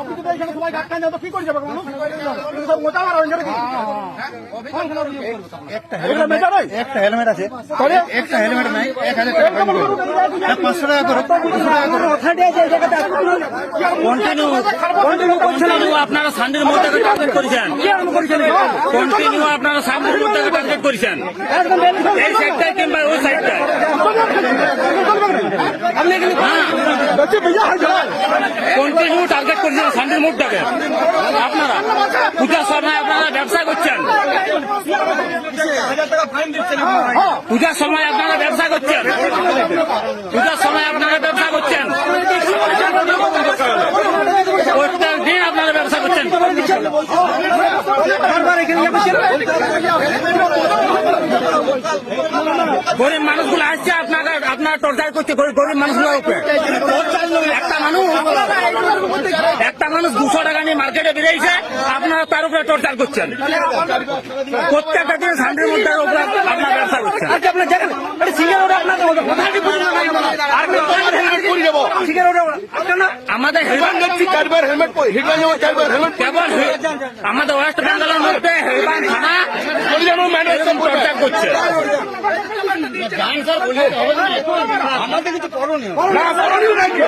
আপনি তো এখানে সবাই ডাক্তার যাও তো কি করে যাবে মানুষ মোটা মারা হয়ে যাবে কি এটা মেজা নয়? একটা হেলমেট আছে। একটা হেলমেট নাই এক হাজার টাকা পাঁচশো টাকা করো পাঁচশো কন্টিনিউ কন্টিনিউ আপনারা সানডের মধ্যে টার্গেট করেছেন। কন্টিনিউ আপনারা সানডের মধ্যে টার্গেট করেছেন। এই সাইডটায় কিংবা ওই সাইডটায় বলছি মুখ টার্গেট করছেন? সানডের মুখটাকে। আপনারা? পূজার সময় আপনারা ব্যবসা করছেন? পূজার সময় আপনারা ব্যবসা করছেন? পূজার সময় আপনারা ব্যবসা করছেন প্রত্যেক দিন আপনারা ব্যবসা করছেন গরিব মানুষগুলো আসছে আপনারা আপনারা টর্চার করছে গরিব মানুষগুলো একটা মানুষ মানুষ দুশো টাকা নিয়ে মার্কেটে বেরিয়েছে আপনারা তার উপরে টর্চার করছেন। প্রত্যেকটা দিন সান্ডের মধ্যে আপনার ব্যবসা করছেন। আমাদের হে- আমাদের ওয়েস্ট বেঙ্গলের মধ্যে হেলবান থানা টর্চার করছে। না। করণীয় নাই কি?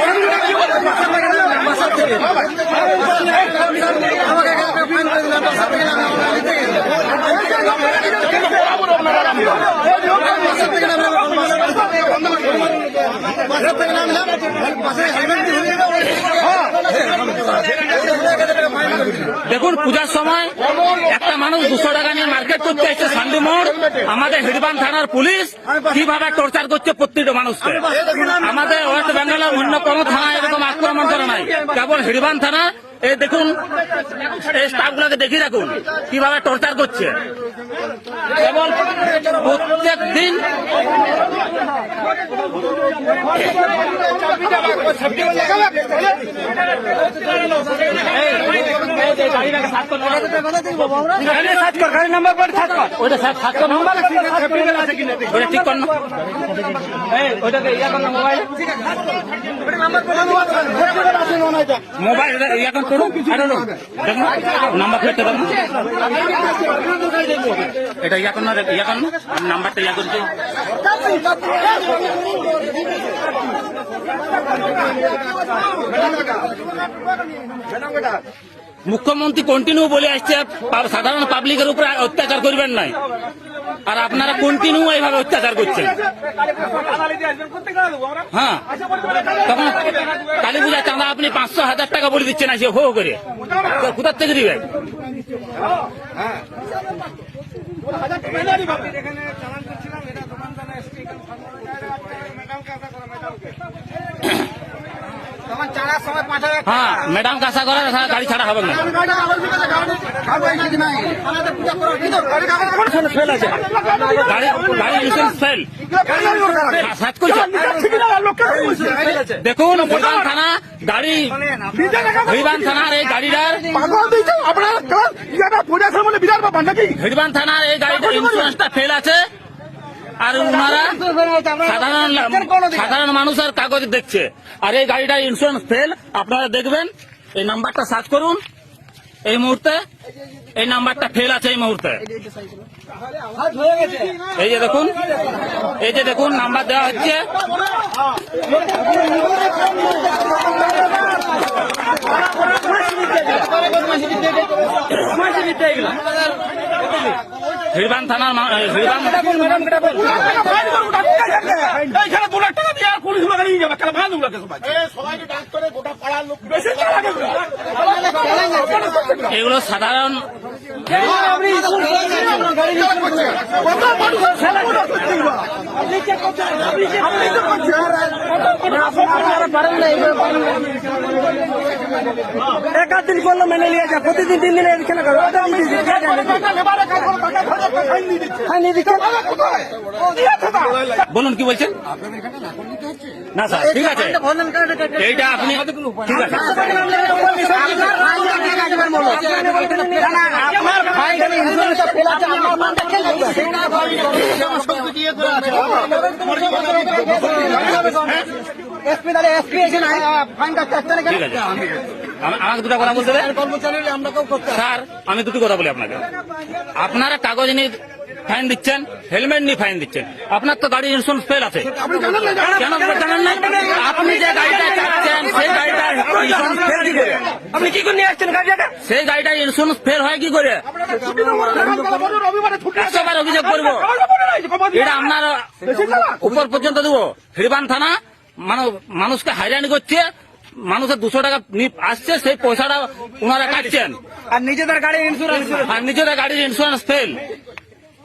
করণীয় নাই কি বলে? দেখুন, পূজার সময় একটা মানুষ দুশো টাকা নিয়ে মার্কেট করতে এসছে সান্ডি মোড়, আমাদের হিড়বান থানার পুলিশ কীভাবে টর্চার করছে প্রত্যেকটা মানুষকে। আমাদের ওয়েস্ট বেঙ্গলের অন্য কোনো থানা এরকম আক্রমণ করে নাই, কেবল হিড়বান থানা। এই দেখুন, এই স্টাফগুলোকে দেখি রাখুন কীভাবে টর্চার করছে। কেবল প্রত্যেক দিন মোবাইল। ইয়া করুন। নাম্বার প্লেটটা দেখুন এটা ইয়া কর না ইয়া কর না। নাম্বারটা ইয়া করছি। মুখ্যমন্ত্রী কন্টিনিউ বলে আসছে সাধারণ পাবলিকের উপরে অত্যাচার করবেন নাই। আর আপনারা কন্টিনিউ এইভাবে অত্যাচার করছেন। হ্যাঁ। তখন কালী পূজা চাঁদা আপনি পাঁচশো হাজার টাকা বলে দিচ্ছেন আসে হো করে। কোথার থেকে দিবেন হ্যাঁ ম্যাডাম কাছা করে গাড়ি ছাড়া হবে না। দেখুন থানা গাড়ি থানার এই গাড়িটার হরিবান থানার এই গাড়িটার ইন্স্যুরেন্সটা ফেল আছে। আর ওনারা সাধারণ সাধারণ মানুষের কাগজ দেখছে। আর এই গাড়িটার ইন্স্যুরেন্স ফেল আপনারা দেখবেন এই নাম্বারটা সার্চ করুন। এই মুহূর্তে এই নাম্বারটা ফেল আছে এই মুহূর্তে। এই যে দেখুন এই যে দেখুন নাম্বার দেওয়া হচ্ছে। হিরবান থানার হিরবান এইখানে দু লাখ টাকা দিয়ে আর নিয়ে যাবে কেন ভালো লাগে সবাই সবাইকে ডাক্তারে গোটা পাড়ার লোক বেশি টাকা লাগে এগুলো সাধারণ কত মানুষ ছেলে গুলো করতে দিবা? আপনি তো করছেন। এক আধ দিন করল মেনে নিয়ে যা প্রতিদিন তিন দিনে এখানে করো বলুন কি বলছেন? না স্যার ঠিক আছে। এইটা আপনি ঠিক আছে। এসপি তাহলে এসপি এসে না ফাইনটা চারটা ঠিক আছে। আমা- আমাকে দুটা কথা বলতে স্যার আমি দুটি কথা বলি আপনাকে। আপনারা কাগজ নিয়ে ফাইন দিচ্ছেন হেলমেট নিয়ে ফাইন দিচ্ছেন। আপনার তো গাড়ির ইন্স্যুরেন্স ফেল আছে। কেন জানেন না? আপনি যে গাড়িটা চাচ্ছেন সেই গাড়িটার ইন্স্যুরেন্স ফেল কি করে? আপনি কি করে নিয়ে আসছেন গাড়িটা সেই গাড়িটার ইন্স্যুরেন্স ফেল হয় কি করে? অভিযোগ করব। এটা আপনার উপর পর্যন্ত দেবো। হিরবান থানা মানুষকে হাইরানি করছে মানুষের দুশো টাকা আসছে সেই পয়সাটা ওনারা কাটছেন আর নিজেদের গাড়ির ইন্স্যুরেন্স আর নিজেদের গাড়ির ইন্স্যুরেন্স ফেল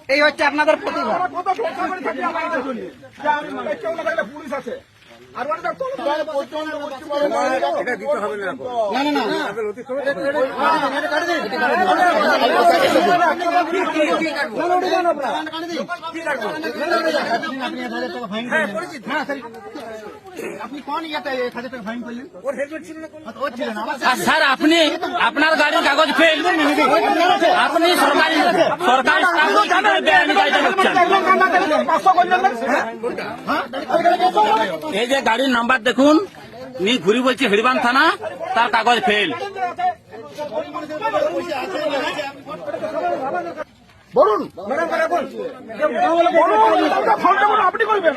এই হচ্ছে আপনাদের প্রতিভা পুলিশ আছে। আপনি কোন ইয়াতে এক হাজার টাকা ফাইন করলেন? ওর হেলমেট ছিল না ওর ছিল না আর স্যার আপনি আপনার গাড়ির কাগজ ফেল আপনি সরকারি না? এই যে গাড়ির নাম্বার দেখুন নি ঘুরি বলছি হিরবান থানা তার কাগজ ফেল। বলুন। আপনি করবেন?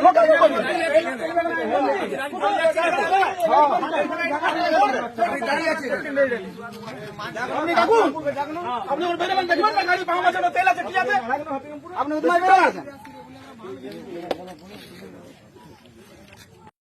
আপনি বেরোবেন, দেখবেন না গাড়ি পাম্প তেল আছে, কি আছে? আপনি